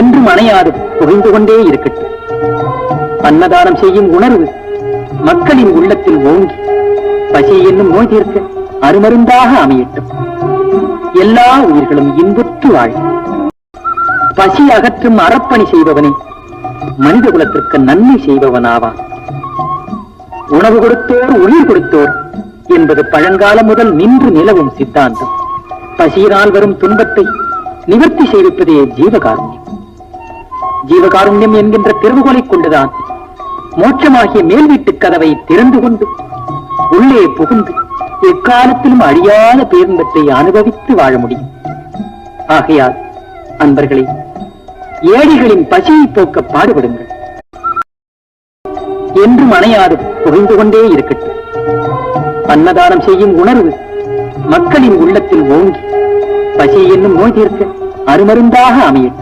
என்றும் அணையாது புகழ்ந்து கொண்டே இருக்கட்டும். அன்னதானம் செய்யும் உணர்வு மக்களின் உள்ளத்தில் ஓங்கி பசி என்னும் நோய் தீர்க்க அருமருந்தாக அமையட்டும். எல்லா உயிர்களும் இன்புற்று வாழ பசி அகற்றும் அறப்பணி செய்பவனே மனித குலத்திற்கு நன்மை செய்பவனாவான். உணவு கொடுத்தோர் உயிர் கொடுத்தோர் என்பது பழங்காலம் முதல் நின்று நிலவும் சித்தாந்தம். பசியினால் வரும் துன்பத்தை நிவர்த்தி செய்விப்பதே ஜீவகாருண்யம். ஜீவகாருண்யம் என்கின்ற திருவுகோலை கொண்டுதான் மோட்சமாகிய மேல் வீட்டு கதவை திறந்து கொண்டு உள்ளே புகுந்து எக்காலத்திலும் அழியாத பேரின்பத்தை அனுபவித்து வாழ முடியும். ஆகையால் அன்பர்களே ஏழைகளின் பசியை போக்க பாடுபடுங்கள். என்று மனையாது புகழ்ந்து கொண்டே இருக்கட்டும். அன்னதானம் செய்யும் உணர்வு மக்களின் உள்ளத்தில் ஓங்கி பசி என்னும் நோய் தீர்க்க அருமருந்தாக அமையட்டும்.